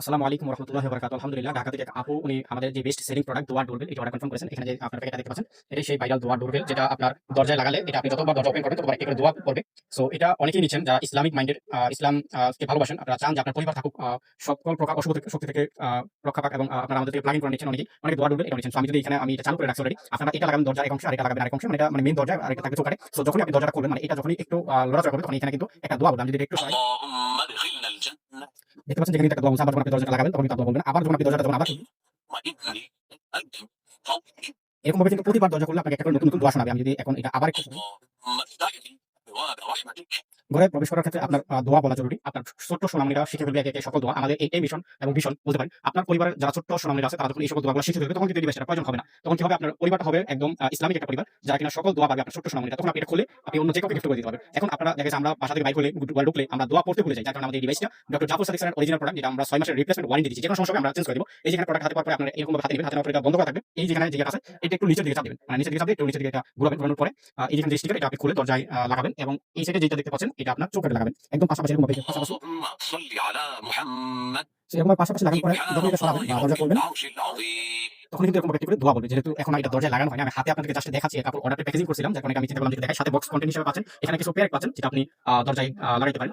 আসসালামু আলাইকুম রহমতুল্লাহ বরকাত আলহামদুলিল্লাহ, ঢাকা থেকে আপু, উনি আমাদের যে বেস্ট সেলিং প্রোডাক্ট দোয়ার ডোরবেল, এটা অর্ডার কনফার্ম করেছেন। এখানে যে আপনার প্যাকেটটা দেখতে পাচ্ছেন, এটাই সেই ভাইরাল দোয়ার ডোরবেল, যেটা আপনার দরজায় লাগালে এটা আপনি যতবার দরজা ওপেন করবেন, ততবার একটি দোয়া পড়বে সো এটা অনেকেই নিচ্ছেন যারা ইসলামিক মাইন্ডেড ইসলাম কে ভালোবাসেন, আপনারা চান যে আপনার পরিবার থাকুক সকল প্রকার অশুভ শক্তি থেকে রক্ষা পাক এবং আপনারা আমাদের থেকে প্লাগিং করে নিচ্ছেন অনেকেই। অনেকে দোয়ার ডোরবেল, এটা নিচ্ছেন। আমি যদি এখানে, আমি এটা চালু করে রাখছি অলরেডি আপনারা এটা লাগাবেন দরজা এক অংশ আর এটা লাগাবেন আরেক অংশ মানে এটা মানে মেইন দরজা আর এটা থাকবে চোখারে সো যখনই আপনি দরজাটা করবেন মানে এটা যখনই একটু লড়াচড়া করবে তখন এখানে কিন্তু একটা দোয়া বলবেন। যদি এটা একটু দেখতে পাচ্ছেন যেখানে একটা অবস্থা আবার আপনি দরজাটা লাগাবেন তখন তাবলা বলবে আবার যখন আপনি দরজাটা আবার এরকম ভাবে কিন্তু প্রতিবার দরজা করলে আপনাকে একটা করে নতুন নতুন দোয়া শোনাবে। আমি যদি এখন এটা আবার একটু ঘরে প্রবেশ করার ক্ষেত্রে আপনার দোয়া বলা জরুরি। আপনার ছোট্ট সোনামনিরা শিখে ফেলবে একে একে সকল দোয়া। আমাদের এই মিশন এবং ভীষণ বলতে পারেন। আপনার পরিবারের যারা ছোট্ট সোনামনিরা আছে, তারা যখন এই সকল দোয়াগুলো শিখে ফেলবে, তখন কিন্তু বেশি প্রয়োজন হবে না। তখন কি হবে? আপনার পরিবারটা হবে একদম ইসলামিক একটা পরিবার, যারা কিনা সকল দোয়া পাবে আপনার ছোট্ট সোনামনিরা। তখন আপনি এটা খুলে আপনি অন্য যে কাউকে গিফট করে দিতে পারবেন। এখন আপনারা, দেখা আমরা বাসা থেকে বাইক হলে গুগল ঢুকলে আমরা দোয়া পড়তে ভুলে যাই। যার কারণে আমাদের ডিভাইসটা ডক্টর জাফর সাদিক স্যারের অরিজিনাল প্রোডাক্ট যেটা আমরা ছয় মাসের রিপ্লেসমেন্ট ওয়ারেন্টি দিচ্ছি যে কোনো সমস্যা আমরা চেঞ্জ করে দেবো। এই যেখানে প্রোডাক্ট হাতে পাওয়ার পরে আপনার এরকম হাতে নেবেন, হাতে নেওয়ার বন্ধ করা থাকবে। এই যেখানে জায়গা আছে, এটা একটু নিচের দিকে চাপ দেবেন। মানে নিচের দিকে চাপ দিয়ে একটু নিচের দিকে এটা ঘুরাবেন, ঘুরানোর পরে এই যেখানে যে স্টিকার এটা আপনি খুলে দরজায় লাগাবেন এবং এই সাইডে যেটা দেখতে পাচ্ছেন এটা আপনার লাগাবেন। একদম পাশাপাশি এরকম পাশাপাশি এরকম পাশাপাশি লাগানোর পরে যখন এটা দরজা করবেন তখন কিন্তু এরকম একটি করে ধোয়া বলবে যেহেতু এখন এটা দরজায় লাগানো হয় আমি হাতে আপনাদের জাস্ট দেখাচ্ছি এটা অর্ডারটা প্যাকেজিং করছিলাম যার কারণে আমি চিন্তা করলাম দেখাই সাথে বক্স কন্টেন্ট হিসেবে পাচ্ছেন এখানে কিছু পেয়ার পাচ্ছেন যেটা আপনি দরজায় লাগাইতে পারেন।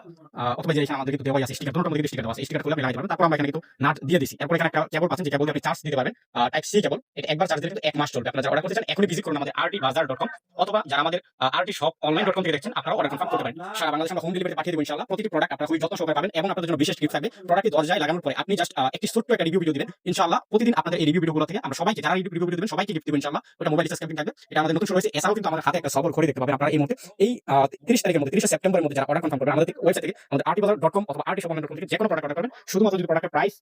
অথবা যে আমাদের কিন্তু আছে স্টিকার মধ্যে স্টিকার আছে। স্টিকার আপনি পারবেন তারপর আমরা কিন্তু নাট দিয়ে দিছি। এরপর এখানে একটা কেবল যে কেবল আপনি চার্জ দিতে পারবেন। টাইপ সি কেবল এটা একবার চার্জ দিলে কিন্তু এক মাস চলবে। আপনারা অর্ডার করতে চান, এখনই ভিজিট করুন আমাদের অথবা যারা আমাদের RT shop online dot com থেকে দেখছেন আপনারা অর্ডার কনফার্ম করতে পারেন। সারা আমরা হোম ডেলিভারি পাঠিয়ে দেবো ইনশাআল্লাহ। প্রতিটি প্রোডাক্ট আপনারা খুবই পাবেন এবং আপনাদের জন্য বিশেষ গিফট থাকবে। প্রোডাক্টটি দরজায় লাগানোর পরে আপনি জাস্ট একটি ছোট্ট একটা রিভিউ ভিডিও দিবেন। ইনশাআল্লাহ প্রতিদিন আপনাদের এই রিভিউ ভিডিওগুলো থেকে আমরা সবাইকে, যারা রিভিউ ভিডিও সবাইকে গিফট দিবেন ইনশাআল্লাহ। ওটা মোবাইল ক্যাম্পিং থাকবে। এটা আমাদের নতুন শুরু হয়েছে। এছাড়াও কিন্তু আমাদের হাতে একটা সবল ঘড়ি দেখতে পাবেন আপনারা এই মুহূর্তে। এই তিরিশ তারিখের মধ্যে, তিরিশে সেপ্টেম্বরের মধ্যে যারা অর্ডার কনফার্ম করবেন, আমাদের ওয়েবসাইট থেকে আমাদের আরটি বাজার ডট কম অথবা আরটি ডট কম থেকে যে কোনো প্রোডাক্ট অর্ডার করবেন। শুধুমাত্র যদি প্রোডাক্টের প্রাইস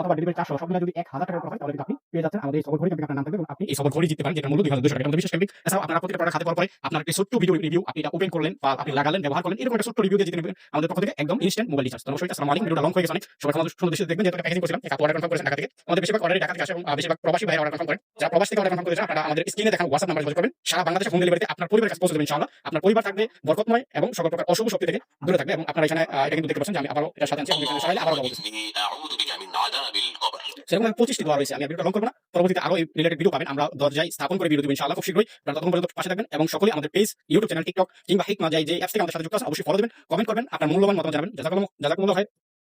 অথবা ডেলিভারি চার্জ সব যদি এক হাজার টাকার উপর হয়, তাহলে আপনি পেয়ে যাচ্ছেন আমাদের ঘড়ি। আপনার নাম থাকবে এবং আপনি এই ঘড়ি জিততে পারেন যেটা মূল্য দুই হাজার দুশো বিশেষ এছাড়াও আপনারা প্রতিটা প্রোডাক্ট হাতে পাওয়ার পরে আপনার একটি ছোট্ট ভিডিও রিভিউ আপনি এটা ওপেন করলেন বা আপনি লাগালেন, ব্যবহার করলেন, এরকম একটা ছোট্ট রিভিউ দিয়ে জিতে নেবেন আমাদের পক্ষ থেকে একদম ইনস্ট্যান্ট মোবাইল রিচার্জ তো অবশ্যই আসসালামু লং হয়ে গেছে অনেক। সবাই আমাদের সুন্দর দৃশ্যে দেখবেন প্যাকেজিং করেছিলাম। এক অর্ডার কনফার্ম করেছেন ঢাকা থেকে। আমাদের বেশিরভাগ অর্ডারই ঢাকা থেকে আসে এবং বেশিরভাগ প্রবাসী ভাইরা অর্ডার কনফার্ম করেন। যারা প্রবাস থেকে অর্ডার কনফার্ম করেছেন, আপনারা আমাদের স্ক্রিনে হোয়াটসঅ্যাপ নাম্বার যোগাযোগ করবেন। সারা বাংলাদেশে হোম ডেলিভারিতে আপনার পরিবারের কাছে পৌঁছে দেবেন, ইনশাআল্লাহ। আপনার পরিবার থাকবে, বরকতময় এবং সকল প্রকার অশুভ শক্তি থেকে দূরে থাকবে এবং আপনারা এখানে আমরা দরজায় স্থাপন করে ভিডিও ইনশাআল্লাহ খুব শীঘ্রই। তখন পর্যন্ত পাশে থাকবেন এবং সকলে আমাদের পেজ ইউটিউব চ্যানেল টিকটক কিংবা হিকমা যায় যে অ্যাপস থেকে আমাদের সাথে যুক্ত আছে অবশ্যই ফলো দেবেন কমেন্ট করবেন আপনার মূল্যবান মতামত জানাবেন। যাতে কোনো হয়